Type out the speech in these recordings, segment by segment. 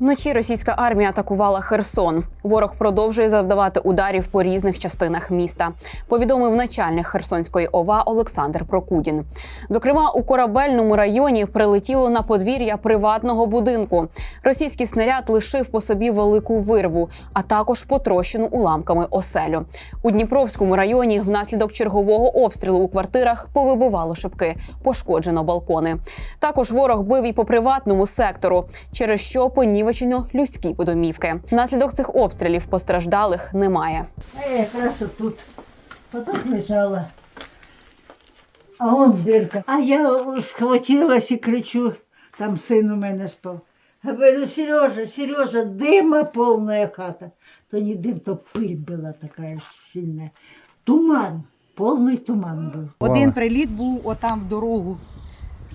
Вночі російська армія атакувала Херсон. Ворог продовжує завдавати ударів по різних частинах міста. Повідомив начальник Херсонської ОВА Олександр Прокудін. Зокрема, у корабельному районі прилетіло на подвір'я приватного будинку. Російський снаряд лишив по собі велику вирву, а також потрощену уламками оселю. У Дніпровському районі внаслідок чергового обстрілу у квартирах повибивало шибки, пошкоджено балкони. Також ворог бив і по приватному сектору, через що понівечено людські домівки. Внаслідок цих обстрілів постраждалих немає. А я якраз отут. Потім лежала. А он дирка. А я схватилась і кричу, там син у мене спав. Говорю, Сережа, Сережа, дима повна хата. То не дим, то пиль була така сильна. Туман, повний туман був. Один приліт був отам в дорогу.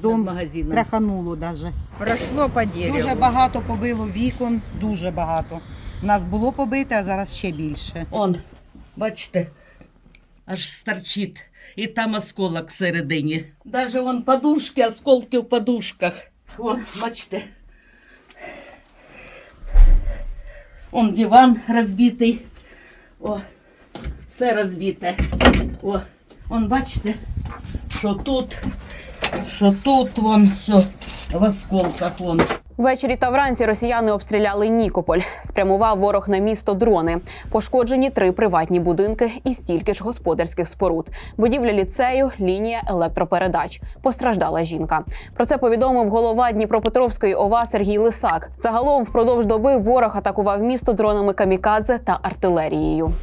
Дом трахануло даже. Прошло по дереву. Дуже багато побило вікон, дуже багато. У нас було побите, а зараз ще більше. Он, бачите, аж старчить. І там осколок всередині. Даже вон подушки, осколки в подушках. Вон, бачите. Он диван розбитий. О, все розбите. О, он бачите, що тут, що тут, вон все в осколках вон. Ввечері та вранці росіяни обстріляли Нікополь. Спрямував ворог на місто дрони. Пошкоджені три приватні будинки і стільки ж господарських споруд. Будівля ліцею, лінія електропередач. Постраждала жінка. Про це повідомив голова Дніпропетровської ОВА Сергій Лисак. Загалом впродовж доби ворог атакував місто дронами камікадзе та артилерією.